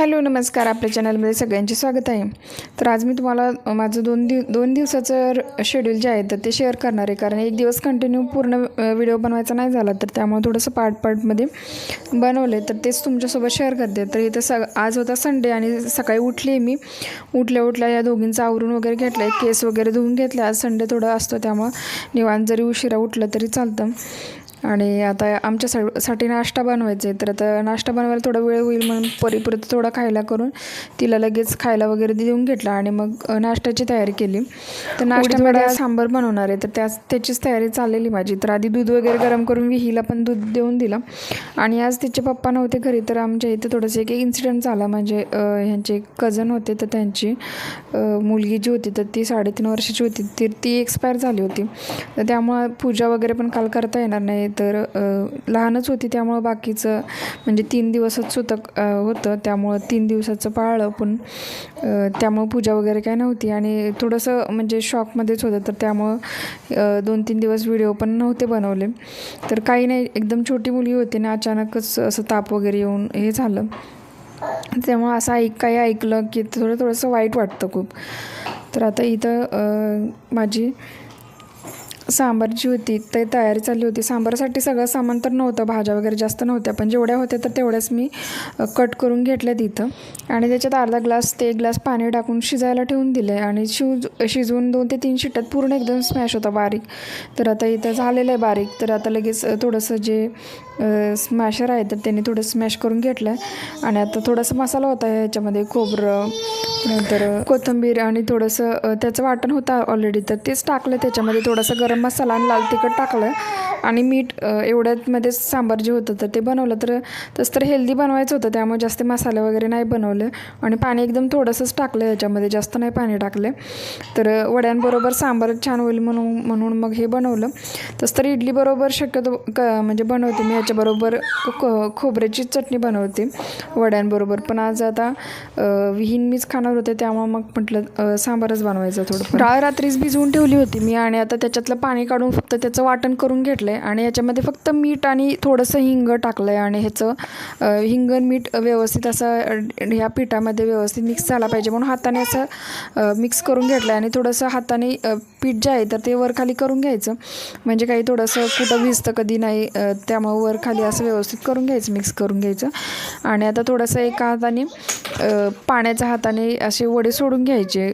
Hello नमस्कार आपल्या चॅनलमध्ये सगळ्यांचे स्वागत आहे. तर आज मी तुम्हाला माझं दोन दिव दोन दिवसाचं शेड्यूल जे आहे तर ते शेअर करणार आहे. कारण एक दिवस कंटिन्यू पूर्ण व्हिडिओ बनवायचा नाही झाला तर त्यामुळे थोडंसं पार्ट पार्टमध्ये बनवले तर तेच तुमच्यासोबत शेअर करते. तर इथं सग आज होता संडे आणि सकाळी उठली मी. उठल्या उठल्या या दोघींचं आवरून वगैरे घेतलं आहे केस वगैरे धुवून घेतले. आज संडे थोडं असतो त्यामुळं निवांत जरी उशिरा उठलं तरी चालतं. आणि आता आमच्या सा साठी नाश्ता बनवायचा आहे. तर आता नाश्ता बनवायला थोडा वेळ होईल म्हणून परीपुरत थोडा खायला करून तिला लगेच खायला वगैरे देऊन घेतला आणि मग नाश्त्याची तयारी केली. तर नाश्त्यामध्ये सांबर बनवणार आहे. तर त्याच त्याचीच तयारी चाललेली माझी. तर आधी दूध वगैरे गरम करून विहीला पण दूध देऊन दिलं. आणि आज तिचे पप्पा नव्हते घरी तर आमच्या इथे थोडंसं एक इन्सिडेंट झाला. म्हणजे ह्यांचे कझन होते तर त्यांची मुलगी जी होती तर ती साडेतीन वर्षाची होती. ती ती एक्सपायर झाली होती. तर त्यामुळं पूजा वगैरे पण काल करता येणार नाही. तर लहानच होती त्यामुळं बाकीचं म्हणजे तीन दिवसच सुतक होतं. त्यामुळं तीन दिवसाचं पाळलं. पण त्यामुळं पूजा वगैरे काय नव्हती. आणि थोडंसं म्हणजे शॉकमध्येच होतं. तर त्यामुळं दोन तीन दिवस व्हिडिओ पण नव्हते बनवले. तर काही नाही. एकदम छोटी मुलगी होती ना अचानकच असं ताप वगैरे येऊन हे झालं. त्यामुळं असं ऐक काही ऐकलं की थोडं थोडंसं वाईट वाटतं खूप. तर आता इथं माझी सांबार जी होती ते तयारी चालली होती. सांबारसाठी सगळं सामान तर नव्हतं भाज्या वगैरे जास्त नव्हत्या. पण जेवढ्या होत्या तर तेवढ्याच मी कट करून घेतल्या इथं आणि त्याच्यात अर्धा ग्लास ते एक ग्लास पाणी टाकून शिजायला ठेवून दिले. आणि शिव शिजवून दोन ते तीन शिट्यात पूर्ण एकदम स्मॅश होता बारीक. तर आता इथं झालेलं आहे बारीक. तर आता लगेच थोडंसं जे स्मॅशर आहे तर त्यांनी थोडं स्मॅश करून घेतलं आहे आणि आता थोडासा मसाला होता ह्याच्यामध्ये खोबरं नंतर कोथिंबीर आणि थोडंसं त्याचं वाटण होतं ऑलरेडी तर तेच टाकलं त्याच्यामध्ये थोडासा गरम मसाला आणि लाल तिखट टाकलं आणि मीठ अ, एवढ्यातमध्ये सांबार जे होतं तर ते बनवलं. तर तसं तर हेल्दी बनवायचं होतं त्यामुळे जास्त मसाले वगैरे नाही बनवले. आणि पाणी एकदम थोडंसंच टाकलं याच्यामध्ये जास्त नाही पाणी टाकले. तर वड्यांबरोबर सांबार छान होईल म्हणून म्हणून मग हे बनवलं. तसं तर इडलीबरोबर शक्यतो क म्हणजे बनवते मी. याच्याबरोबर क- खोबऱ्याची चटणी बनवते वड्यांबरोबर. पण आज आता विहीन मीच खाणार होते त्यामुळे मग म्हटलं सांबारच बनवायचं थोडं डाळ रात्रीच भिजवून ठेवली होती मी आणि आता त्याच्यातलं पाणी पाणी काढून फक्त त्याचं वाटण करून घेतलं आहे आणि याच्यामध्ये फक्त मीठ आणि थोडंसं हिंग टाकलं आहे आणि ह्याचं हिंग मीठ व्यवस्थित असं ह्या पिठामध्ये व्यवस्थित मिक्स झाला पाहिजे म्हणून हाताने असं मिक्स करून घेतलं आहे आणि थोडंसं हाताने पीठ जे आहे तर ते वर खाली करून घ्यायचं. म्हणजे काही थोडंसं कुठं भिजतं कधी नाही त्यामुळं वर खाली असं व्यवस्थित करून घ्यायचं मिक्स करून घ्यायचं. आणि आता थोडंसं एका हाताने पाण्याच्या हाताने असे वडे सोडून घ्यायचे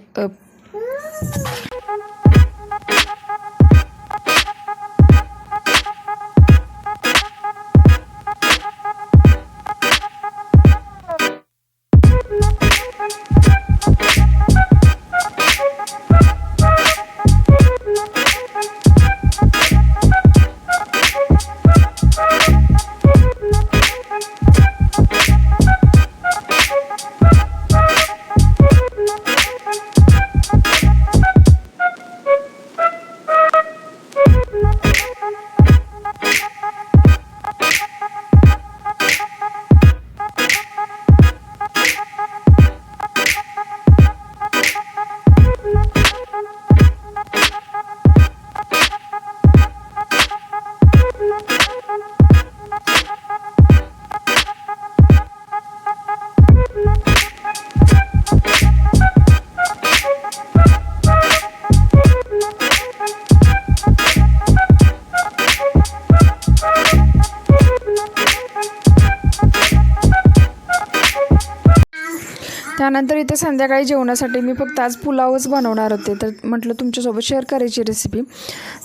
त्यानंतर इथे संध्याकाळी जेवणासाठी मी फक्त आज पुलावच बनवणार होते. तर म्हटलं तुमच्यासोबत शेअर करायची रेसिपी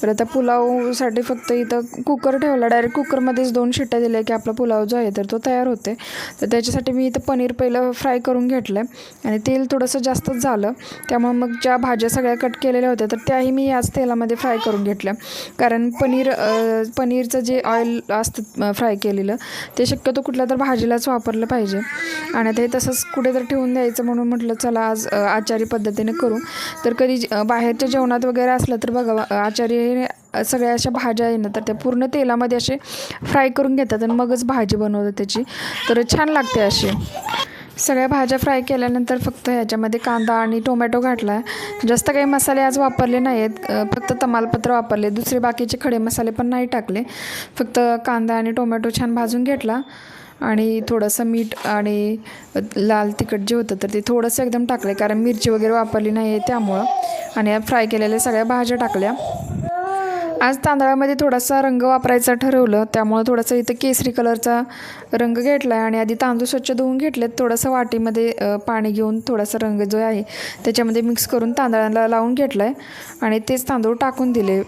तर आता पुलावसाठी फक्त इथं कुकर ठेवला. डायरेक्ट कुकरमध्येच दोन शिट्ट्या दिल्या की आपला पुलाव जो आहे तर तो तयार होते तर त्याच्यासाठी मी इथं पनीर पहिलं फ्राय करून घेतलं आहे आणि तेल थोडंसं जास्तच झालं. त्यामुळे मग ज्या भाज्या सगळ्या कट केलेल्या होत्या तर त्याही मी याच तेलामध्ये फ्राय करून घेतल्या. कारण पनीर पनीरचं जे ऑइल असतं फ्राय केलेलं ते शक्यतो कुठल्या तर भाजीलाच वापरलं पाहिजे. आणि ते तसंच कुठे तर ठेवून द्यायचं. म्हणून म्हटलं चला आज आचारी पद्धतीने करू. तर कधी बाहेरच्या जेवणात वगैरे असलं तर बघा आचारी सगळ्या अशा भाज्या आहे ना तर त्या पूर्ण तेलामध्ये असे फ्राय करून घेतात आणि मगच भाजी बनवतात त्याची. तर छान लागते अशी. सगळ्या भाज्या फ्राय केल्यानंतर फक्त ह्याच्यामध्ये कांदा आणि टोमॅटो घातला. जास्त काही मसाले आज वापरले नाही आहेत फक्त तमालपत्र वापरले. दुसरे बाकीचे खडे मसाले पण नाही टाकले. फक्त कांदा आणि टोमॅटो छान भाजून घेतला. आणि थोडंसं मीठ आणि लाल तिखट जे होतं तर ते थोडंसं एकदम टाकलं कारण मिरची वगैरे वापरली नाही आहे त्यामुळं. आणि फ्राय केलेल्या सगळ्या भाज्या टाकल्या. आज तांदळामध्ये थोडासा रंग वापरायचा ठरवलं. त्यामुळं थोडासा इथं केसरी कलरचा रंग घेतला आहे आणि आधी तांदूळ स्वच्छ धुवून घेतलेत. थोडंसं वाटीमध्ये पाणी घेऊन थोडासा रंग जो आहे त्याच्यामध्ये मिक्स करून तांदळाला लावून घेतला आहे आणि तेच तांदूळ टाकून दिले.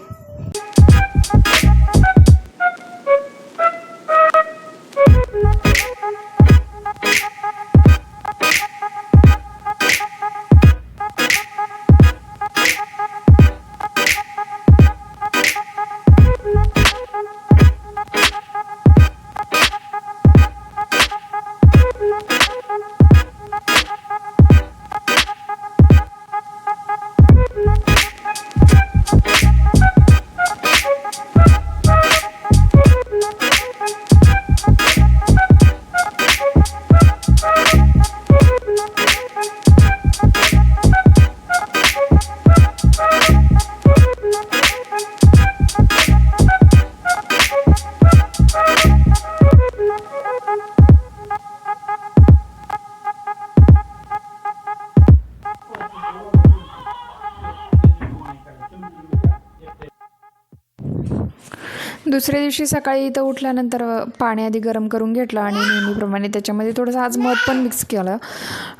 दुसऱ्या दिवशी सकाळी इथं उठल्यानंतर पाणी आधी गरम करून घेतलं आणि नेहमीप्रमाणे त्याच्यामध्ये थोडंसं आज मध पण मिक्स केलं.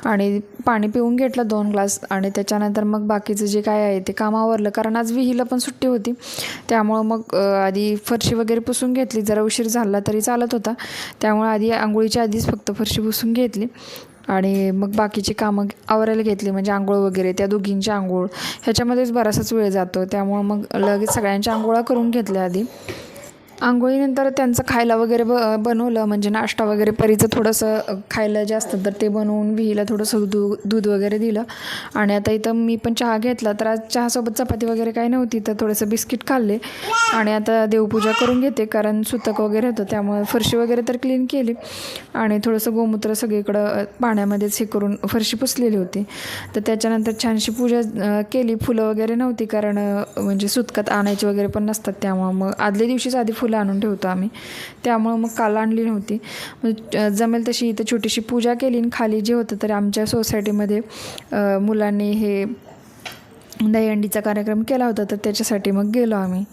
आणि पाणी पिऊन घेतलं दोन ग्लास आणि त्याच्यानंतर मग बाकीचं जे काय आहे ते कामावरलं कारण आज विहीला पण सुट्टी होती. त्यामुळं मग आधी फरशी वगैरे पुसून घेतली. जरा उशीर झाला तरी चालत होता. त्यामुळं आधी आंघोळीच्या आधीच फक्त फरशी पुसून घेतली. आणि मग बाकीची कामं आवरायला घेतली. म्हणजे आंघोळ वगैरे त्या दोघींची आंघोळ. ह्याच्यामध्येच बराचसाच वेळ जातो. त्यामुळं मग लगेच सगळ्यांच्या आंघोळा करून घेतल्या आधी. आंघोळीनंतर त्यांचं खायला वगैरे ब बनवलं. म्हणजे नाश्ता वगैरे परीचं थोडंसं खायला खायला जास्त तर ते बनवून विहीला थोडंसं दूध दूध वगैरे दिलं. आणि आता इथं मी पण चहा घेतला. तर आज चहासोबत चपाती वगैरे काही नव्हती तर थोडंसं बिस्किट खाल्ले. आणि आता देवपूजा करून घेते कारण सुतक वगैरे होतं त्यामुळे फरशी वगैरे तर क्लीन केली. आणि थोडंसं गोमूत्र सगळीकडं पाण्यामध्येच हे करून फरशी पुसलेली होती. तर त्याच्यानंतर छानशी पूजा केली. फुलं वगैरे नव्हती कारण म्हणजे सुतकात आणायची वगैरे पण नसतात त्यामुळं मग आदल्या दिवशीच आधी फुलं आणून ठेवतो आम्ही. त्यामुळं मग काल आणली नव्हती. मग जमेल तशी इथं छोटीशी पूजा केली आणि खाली जे होतं तर आमच्या सोसायटीमध्ये मुलांनी हे दहीहंडीचा कार्यक्रम केला होता तर त्याच्यासाठी मग गेलो आम्ही.